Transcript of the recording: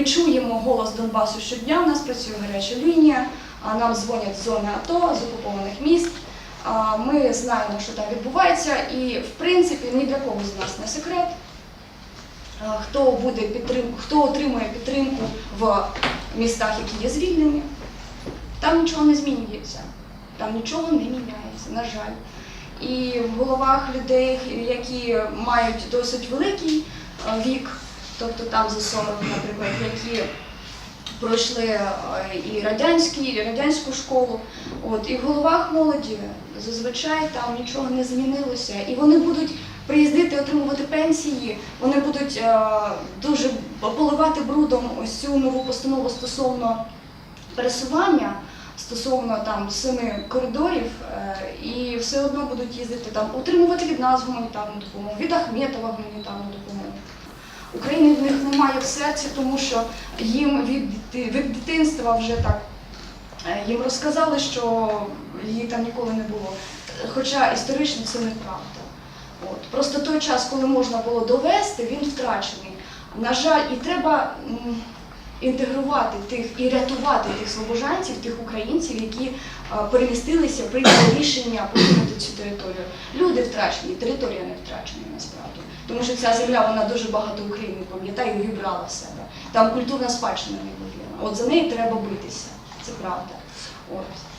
Ми чуємо голос Донбасу щодня. У нас працює гаряча лінія. Нам дзвонять з зони АТО, з окупованих міст. Ми знаємо, що там відбувається, і в принципі ні для кого з нас не секрет. Хто буде підтримку, хто отримує підтримку в містах, які є звільнені, там нічого не змінюється. Там нічого не міняється, на жаль. І в головах людей, які мають досить великий вік, тобто там за 40, наприклад, які пройшли е, і радянські, і радянську школу. От, і в головах молоді зазвичай там нічого не змінилося. І вони будуть приїздити, отримувати пенсії, вони будуть е, дуже поливати брудом ось цю нову постанову стосовно пересування стосовно там семи коридорів, е, і все одно будуть їздити там, отримувати від нас гуманітарну допомогу, від Ахметова гуманітарну допомогу. України в них немає в серці, тому що їм від, від дитинства вже так е, їм розказали, що її там ніколи не було. Хоча історично це неправда. От. Просто той час, коли можна було довести, він втрачений. На жаль, і треба інтегрувати тих і рятувати тих слобожанців, тих українців, які е, перемістилися, прийняли рішення покинути цю територію. Люди втрачені, територія не втрачена. Тому що ця земля вона дуже багато України пам'ятає і вібрала в себе. Там культурна спадщина не От за неї треба битися. Це правда. От.